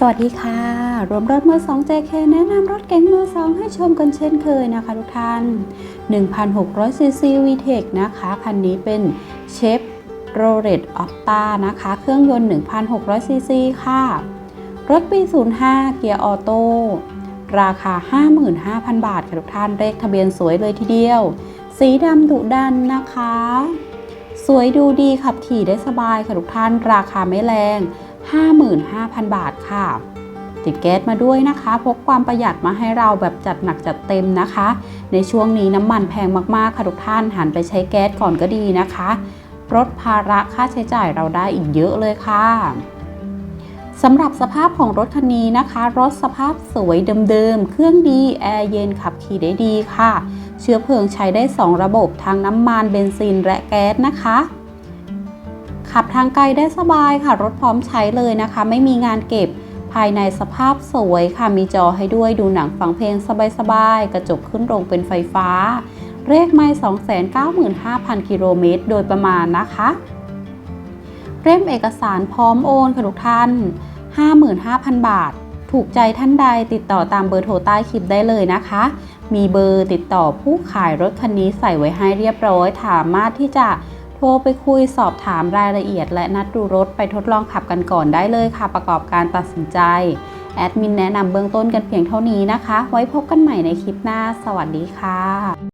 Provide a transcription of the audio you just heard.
สวัสดีค่ะ รวมรถมือ2 JK แนะนำรถเก๋งมือ2ให้ชมกันเช่นเคยนะคะทุกท่าน 1,600 cc VTEC นะคะ คันนี้เป็นเชฟโรเลตออ t ตานะคะ เครื่องยนต์ 1,600 cc ค่ะ รถปี 05 เกียร์ออโต้ ราคา 55,000 บาทค่ะทุกท่าน เลขทะเบียนสวยเลยทีเดียว สีดำดุดันนะคะ สวยดูดีขับขี่ได้สบายค่ะทุกท่าน ราคาไม่แรง 55,000 บาทค่ะ ติดแก๊สมาด้วยนะคะพกความประหยัดมาให้เราแบบจัดหนักจัดเต็มนะคะ ในช่วงนี้น้ำมันแพงมากๆค่ะทุกท่านหันไปใช้แก๊สก่อนก็ดีนะคะลดภาระค่าใช้จ่ายเราได้อีกเยอะเลยค่ะสำหรับสภาพของรถคันนี้นะคะ รถสภาพสวยเดิมๆ เครื่องดีแอร์เย็นขับขี่ได้ดีค่ะ เชื้อเพลิงใช้ได้ 2 ระบบทั้งน้ำมันเบนซินและแก๊สนะคะ ขับทางไกลได้สบายค่ะ รถพร้อมใช้เลยนะคะ ไม่มีงานเก็บภายในสภาพสวยค่ะ มีจอให้ด้วยดูหนังฟังเพลงสบายๆ กระจกขึ้นลงเป็นไฟฟ้า เลขไม่ 295,000 กิโลเมตร โดยประมาณนะคะเล่มเอกสารพร้อมโอนค่ะทุกท่าน 55,000 บาท ถูกใจท่านใดติดต่อตามเบอร์โทรใต้คลิปได้เลยนะคะ มีเบอร์ติดต่อผู้ขายรถคันนี้ใส่ไว้ให้เรียบร้อยสามารถที่จะ โทรไปคุยสอบถามรายละเอียด และนัดดูรถไปทดลองขับกันก่อนได้เลยค่ะ ประกอบการตัดสินใจ แอดมินแนะนำเบื้องต้นกันเพียงเท่านี้นะคะ ไว้พบกันใหม่ในคลิปหน้า สวัสดีค่ะ